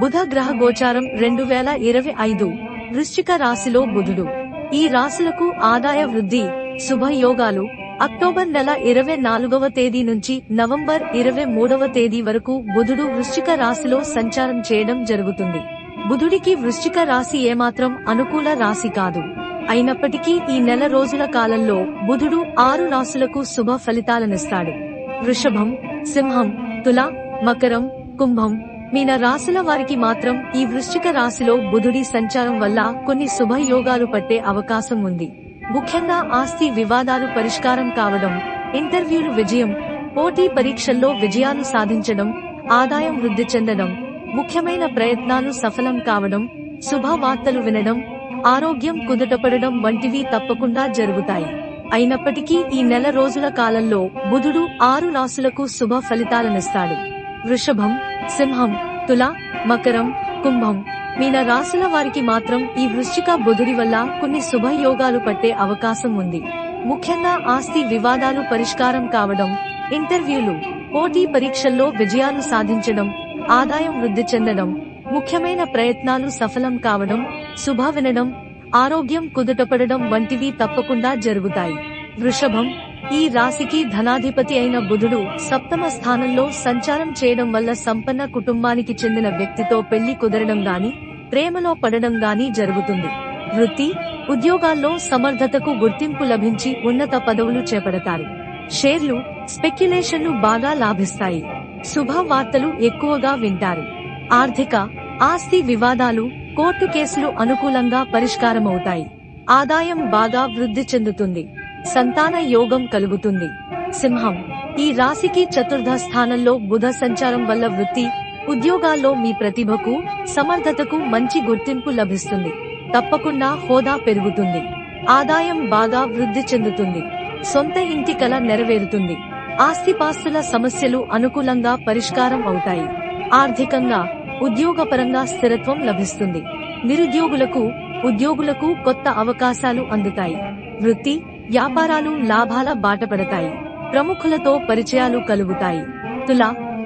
బుధ గ్రహ గోచారం రెండు వేల ఇరవై ఐదు. వృశ్చిక రాశిలో బుధుడు. ఈ రాశులకు ఆదాయ వృద్ధి శుభయోగాలు అక్టోబర్ నెల ఇరవై నాలుగవ తేదీ నుంచి నవంబర్ ఇరవై మూడవ తేదీ వరకు బుధుడు వృశ్చిక రాశిలో సంచారం చేయడం జరుగుతుంది. బుధుడికి వృశ్చిక రాశి ఏమాత్రం అనుకూల రాశి కాదు. అయినప్పటికీ ఈ నెల రోజుల కాలంలో బుధుడు ఆరు రాశులకు శుభ ఫలితాలనిస్తాడు. వృషభం సింహం తుల మకరం కుంభం మీన రాశుల వారికి మాత్రం ఈ వృశ్చిక రాశిలో బుధుడి సంచారం వల్ల కొన్ని శుభయోగాలు పట్టే అవకాశం ఉంది. ముఖ్యంగా ఆస్తి వివాదాలు పరిష్కారం కావడం ఇంటర్వ్యూలు విజయం పోటీ పరీక్షల్లో విజయాలు సాధించడం ఆదాయం వృద్ధి చెందడం ముఖ్యమైన ప్రయత్నాలు సఫలం కావడం శుభవార్తలు వినడం ఆరోగ్యం కుదుటపడడం వంటివి తప్పకుండా జరుగుతాయి. అయినప్పటికీ ఈ నెల రోజుల కాలంలో బుధుడు ఆరు రాశులకు శుభ ఫలితాలనిస్తాడు. వృషభం సింహం తుల మకరం కుంభం. మీన రాశుల వారికి మాత్రం ఈ వృశ్చిక బుధుడి వల్ల కొన్ని శుభయోగాలు పట్టే అవకాశం ఉంది. ముఖ్యంగా ఆస్తి వివాదాలు పరిష్కారం కావడం ఇంటర్వ్యూలు పోటీ పరీక్షల్లో విజయాలు సాధించడం ఆదాయం వృద్ధి చెందడం ముఖ్యమైన ప్రయత్నాలు సఫలం కావడం శుభ వినడం ఆరోగ్యం కుదుటపడడం వంటివి తప్పకుండా జరుగుతాయి. వృషభం ఈ రాశికి ధనాధిపతి అయిన బుధుడు సప్తమ స్థానంలో సంచారం చేయడం వల్ల సంపన్న కుటుంబానికి చెందిన వ్యక్తితో పెళ్ళి కుదరడం గాని ప్రేమలో పడడం గాని జరుగుతుంది. వృత్తి ఉద్యోగాల్లో సమర్థతకు గుర్తింపు లభించి ఉన్నత పదవులు చేపడతారు. షేర్లు స్పెక్యులేషన్లు బాగా లాభిస్తాయి. శుభ వార్తలు ఎక్కువగా వింటారు. ఆర్థిక ఆస్తి వివాదాలు కోర్టు కేసులు అనుకూలంగా పరిష్కారమవుతాయి. ఆదాయం బాగా వృద్ధి చెందుతుంది. సంతాన యోగం కలుగుతుంది. సింహం ఈ రాశికి చతుర్థ స్థానంలో బుధ సంచారం వల్ల వృత్తి ఉద్యోగాల్లో మీ ప్రతిభకు సమర్థతకు మంచి గుర్తింపు లభిస్తుంది. తప్పకుండా హోదా పెరుగుతుంది. ఆదాయం బాగా వృద్ధి చెందుతుంది. సొంత ఇంటి కల నెరవేరుతుంది. ఆస్తిపాస్తుల సమస్యలు అనుకూలంగా పరిష్కారం అవుతాయి. ఆర్థికంగా ఉద్యోగపరంగా స్థిరత్వం లభిస్తుంది. నిరుద్యోగులకు ఉద్యోగులకు కొత్త అవకాశాలు అందుతాయి. వృత్తి వ్యాపారాలు లాభాల బాటపడతాయి ప్రముఖులతో పరిచయాలు కలుగుతాయి. తుల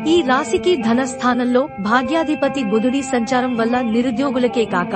ఈ రాశికి ధన స్థానంలో భాగ్యాధిపతి బుధుడి సంచారం వల్ల నిరుద్యోగులకే కాక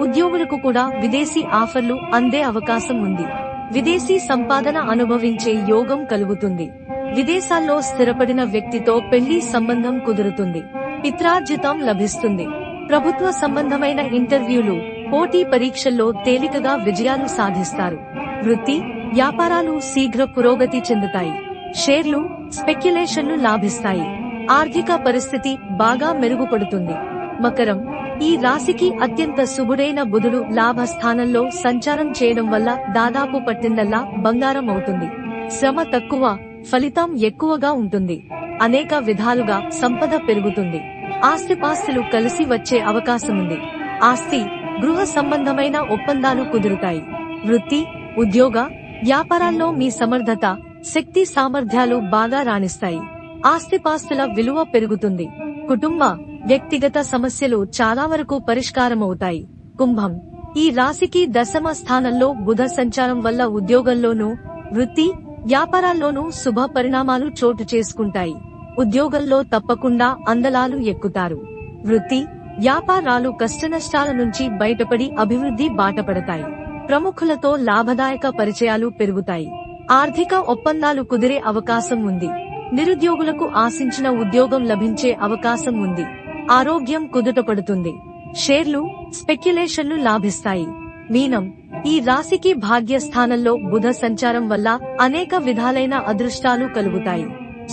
ఉద్యోగులకు కూడా విదేశీ ఆఫర్లు అందే అవకాశం ఉంది. విదేశీ సంపాదన అనుభవించే యోగం కలుగుతుంది. విదేశాల్లో స్థిరపడిన వ్యక్తితో పెళ్ళి సంబంధం కుదురుతుంది. పిత్రార్జితం లభిస్తుంది. ప్రభుత్వ సంబంధమైన ఇంటర్వ్యూలు పోటీ పరీక్షల్లో తేలికగా విజయాలు సాధిస్తారు. వృత్తి వ్యాపారాలు శీఘ్ర పురోగతి చెందుతాయి. షేర్లు స్పెక్యులేషన్లు లాభిస్తాయి. ఆర్థిక పరిస్థితి బాగా మెరుగుపడుతుంది. మకరం ఈ రాశికి అత్యంత శుభుడైన బుధుడు లాభ స్థానంలో సంచారం చేయడం వల్ల దాదాపు పట్టిందల్లా బంగారం అవుతుంది. శ్రమ తక్కువ ఫలితం ఎక్కువగా ఉంటుంది. అనేక విధాలుగా సంపద పెరుగుతుంది. ఆస్తిపాస్తులు కలిసి వచ్చే అవకాశముంది ఆస్తి గృహ సంబంధమైన ఒప్పందాలు కుదురుతాయి. వృత్తి ఉద్యోగ వ్యాపారాల్లో మీ సమర్థత శక్తి సామర్థ్యాలు బాగా రాణిస్తాయి. ఆస్తిపాస్తుల విలువ పెరుగుతుంది. కుటుంబ వ్యక్తిగత సమస్యలు చాలా వరకు పరిష్కారమవుతాయి. కుంభం. ఈ రాశికి దశమ స్థానంలో బుధ సంచారం వల్ల ఉద్యోగంలోనూ వృత్తి వ్యాపారాల్లోనూ శుభ పరిణామాలు చోటు చేసుకుంటాయి. ఉద్యోగంలో తప్పకుండా అందలాలు ఎక్కుతారు. వృత్తి వ్యాపారాలు కష్టనష్టాల నుంచి బయటపడి అభివృద్ధి బాటపడతాయి. ప్రముఖులతో లాభదాయక పరిచయాలు పెరుగుతాయి. ఆర్థిక ఒప్పందాలు కుదిరే అవకాశం ఉంది. నిరుద్యోగులకు ఆశించిన ఉద్యోగం లభించే అవకాశం ఉంది. ఆరోగ్యం కుదుటపడుతుంది. షేర్లు స్పెక్యులేషన్లు లాభిస్తాయి. మీనం ఈ రాశికి భాగ్యస్థానంలో బుధ సంచారం వల్ల అనేక విధాలైన అదృష్టాలు కలుగుతాయి.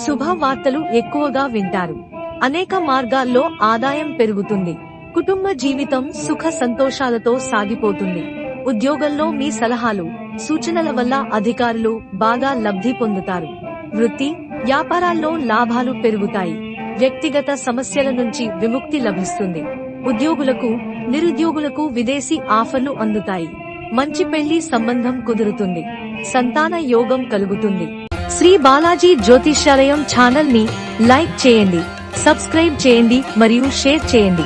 శుభ వార్తలు ఎక్కువగా వింటారు. అనేక మార్గాల్లో ఆదాయం పెరుగుతుంది. కుటుంబ జీవితం సుఖ సంతోషాలతో సాగిపోతుంది. ఉద్యోగంలో మీ సలహాలు సూచనల వల్ల అధికారులు బాగా లబ్ధి పొందుతారు. వృత్తి వ్యాపారాల్లో లాభాలు పెరుగుతాయి. వ్యక్తిగత సమస్యల నుంచి విముక్తి లభిస్తుంది. ఉద్యోగులకు నిరుద్యోగులకు విదేశీ ఆఫర్లు అందుతాయి. మంచి పెళ్ళి సంబంధం కుదురుతుంది. సంతాన యోగం కలుగుతుంది. శ్రీ బాలాజీ జ్యోతిష్యాలయం ఛానల్ని లైక్ చేయండి సబ్స్క్రైబ్ చేయండి మరియు షేర్ చేయండి.